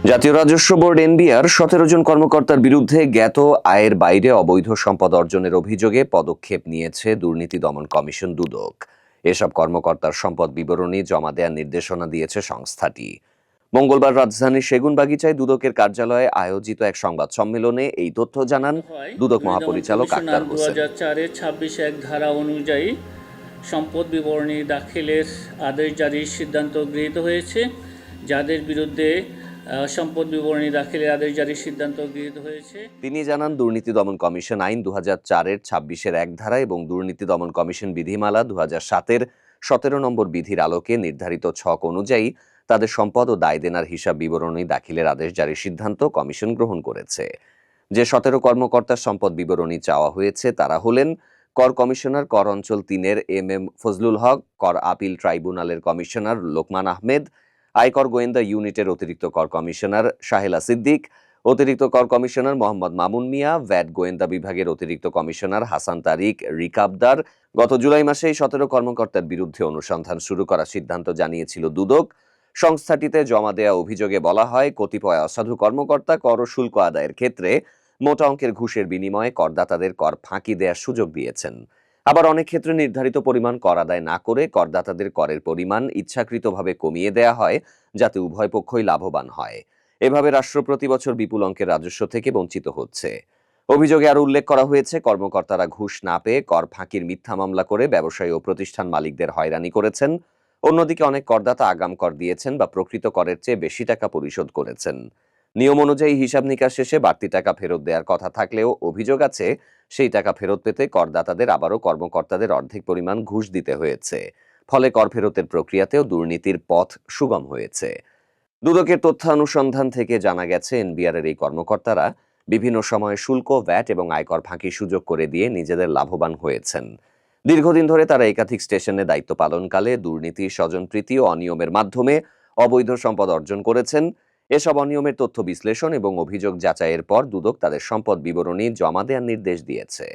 জাতীয় রাজস্ব board NBR সতেরো জন কর্মকর্তার বিরুদ্ধে জ্ঞাত আয়ের বাইরে অবৈধ সম্পদ অর্জনের অভিযোগে পদক্ষেপ নিয়েছে দুর্নীতি দমন কমিশন দুদক এসব কর্মকর্তার সম্পদ বিবরণী জমা দেওয়ার নির্দেশনা দিয়েছে সংস্থাটি মঙ্গলবার রাজধানীর সেগুনবাগিচায় দুদকের কার্যালয়ে আয়োজিত এক সংবাদ সম্মেলনে এই তথ্য জানান দুদক মহাপরিচালক আক্তার হোসেন চারের ছাব্বিশ এক ধারা অনুযায়ী সম্পদ বিবরণী দাখিলের আদেশ জারির সিদ্ধান্ত গৃহীত হয়েছে যাদের বিরুদ্ধে সম্পদ বিবরণী দাখিলের আদেশ জারির সিদ্ধান্ত গৃহীত হয়েছে। তিনি জানান, দুর্নীতি দমন কমিশন আইন দু হাজার চারের ছাব্বিশের এক ধারা এবং দুর্নীতি দমন কমিশন বিধিমালা দু হাজার সাতের সতেরো নম্বর বিধির আলোকে নির্ধারিত ছক অনুযায়ী তাদের সম্পদ ও দায় দেনার হিসাব বিবরণী দাখিলের আদেশ জারির সিদ্ধান্ত কমিশন গ্রহণ করেছে। যে সতেরো কর্মকর্তার সম্পদ বিবরণী চাওয়া হয়েছে, তারা হলেন কর কমিশনার কর অঞ্চল তিনের এম এম ফজলুল হক, কর আপিল ট্রাইব্যুনালের কমিশনার লোকমান আহমেদ আয়কর গোয়েন্দা ইউনিটের অতিরিক্ত কর কমিশনার শাহেলা সিদ্দিক, অতিরিক্ত কর কমিশনার মোহাম্মদ মামুন মিয়া, ভ্যাট গোয়েন্দা বিভাগের অতিরিক্ত কমিশনার হাসান তারিক রিকাবদার গত জুলাই মাসে সতেরো কর্মকর্তার বিরুদ্ধে অনুসন্ধান শুরু করার সিদ্ধান্ত জানিয়েছিল দুদক। সংস্থাটিতে জমা দেওয়া অভিযোগে বলা হয়, কতিপয় অসাধু কর্মকর্তা কর শুল্ক আদায়ের ক্ষেত্রে মোটা অঙ্কের ঘুষের বিনিময়ে করদাতাদের কর ফাঁকি দেওয়ার সুযোগ দিয়েছেন। আবার অনেক ক্ষেত্রে নির্ধারিত পরিমাণ কর আদায় না করে করদাতাদের করের পরিমাণ ইচ্ছাকৃতভাবে কমিয়ে দেয়া হয়, যাতে উভয় পক্ষই লাভবান হয়। এভাবে রাষ্ট্র প্রতি বছর বিপুল অঙ্কের রাজস্ব থেকে বঞ্চিত হচ্ছে। অভিযোগে আরও উল্লেখ করা হয়েছে, কর্মকর্তারা ঘুষ না পেয়ে কর ফাঁকির মিথ্যা মামলা করে ব্যবসায়ী ও প্রতিষ্ঠান মালিকদের হয়রানি করেছেন। অন্যদিকে অনেক করদাতা আগাম কর দিয়েছেন বা প্রকৃত করের চেয়ে বেশি টাকা পরিশোধ করেছেন। নিয়ম অনুযায়ী হিসাব নিকাশ শেষে বাড়তি টাকা ফেরত দেওয়ার কথা থাকলেও অভিযোগ আছে সেই টাকা ফেরত পেতে করদাতাদের আবারও কর্মকর্তাদের অর্ধেক পরিমাণ ঘুষ দিতে হয়েছে। ফলে কর ফেরতের প্রক্রিয়াতেও দুর্নীতির পথ সুগম হয়েছে। দুদকের তথ্য অনুসন্ধান থেকে জানা গেছে, এনবিআর এর এই কর্মকর্তারা বিভিন্ন সময়ে শুল্ক, ভ্যাট এবং আয়কর ফাঁকি সুযোগ করে দিয়ে নিজেদের লাভবান হয়েছেন। দীর্ঘদিন ধরে তারা একাধিক স্টেশনে দায়িত্ব পালনকালে দুর্নীতি, স্বজনপ্রীতি ও অনিয়মের মাধ্যমে অবৈধ সম্পদ অর্জন করেছেন। এসব অনিয়মের তথ্য বিশ্লেষণ এবং অভিযোগ যাচাইয়ের পর দুদক তাদের সম্পদ বিবরণী জমা দেওয়ার নির্দেশ দিয়েছে।